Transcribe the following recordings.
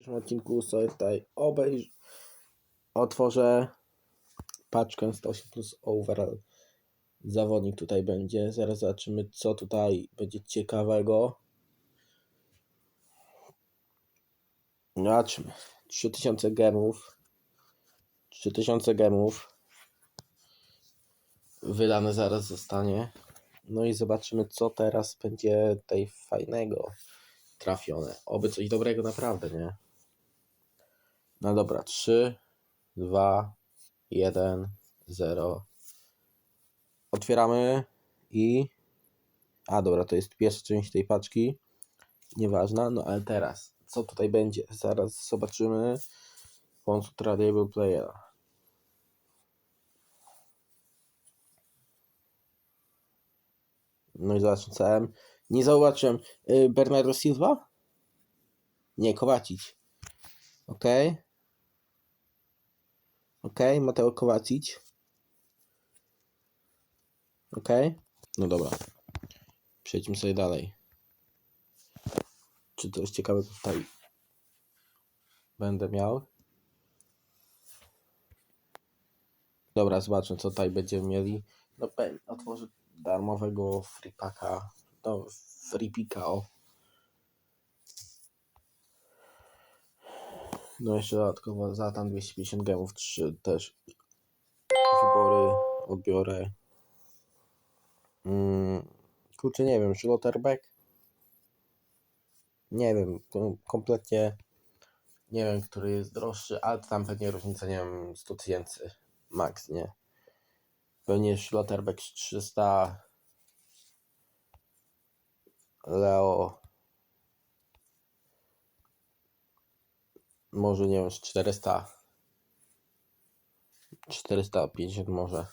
dzisiejszym odcinku sobie tutaj obejrz... otworzę paczkę 108 plus overall. Zawodnik tutaj będzie. Zaraz zobaczymy, co tutaj będzie ciekawego. Zobaczmy. 3000 gemów. 3000 gemów. Wydane zaraz zostanie. No i zobaczymy, co teraz będzie tej fajnego trafione. Oby coś dobrego naprawdę, nie? No dobra, 3, 2, 1, 0. Otwieramy i. A dobra, to jest pierwsza część tej paczki. Nieważna, no ale teraz, co tutaj będzie? Zaraz zobaczymy. Bądź Tradable Playera. No i zobaczmy CM. Nie zauważyłem. Y, Bernardo Silva? Nie, Kowacic. Ok. Ok, Mateo Kowacic. Ok. No dobra. Przejdźmy sobie dalej. Czy coś ciekawego tutaj będę miał? Dobra, zobaczmy co tutaj będziemy mieli. No pe- otworzę darmowego free packa. No, free pika, o. No jeszcze dodatkowo za tam 250 gemów, 3 też wybory odbiorę. Mm, kurczę, nie wiem, Schlotterbeck? Nie wiem, kom- kompletnie nie wiem, który jest droższy, ale tam pewnie różnica, nie wiem, 100 tysięcy max, nie? Pewnie Schlotterbeck 300, Leo może nie wiem, z 400 450 może.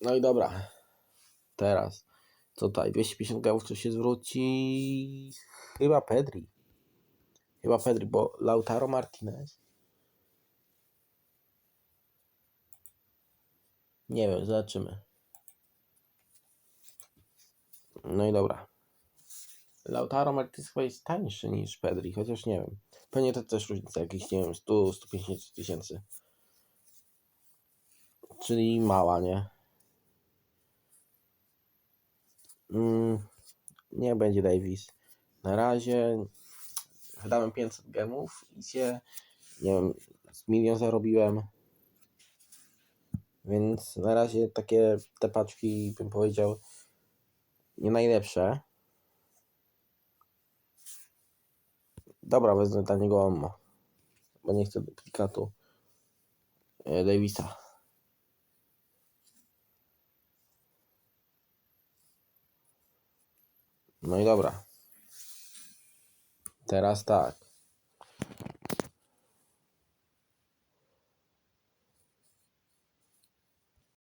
No i dobra. Teraz co tutaj? 250 gałów to się zwróci chyba Pedri. Chyba Pedri, bo Lautaro Martinez. Nie wiem, zobaczymy. No i dobra. Lautaro Martinez chyba jest tańszy niż Pedri, chociaż nie wiem. Pewnie to też różnica jakichś, nie wiem, 100-150 tysięcy. Czyli mała, nie? Mm, nie będzie Davis. Na razie wydałem 500 gemów i się, nie wiem, z milion zarobiłem. Więc na razie takie te paczki, bym powiedział, nie najlepsze. Dobra, wezmę dla niego Ommo. Bo nie chcę duplikatu e, Davisa. No i dobra. Teraz tak.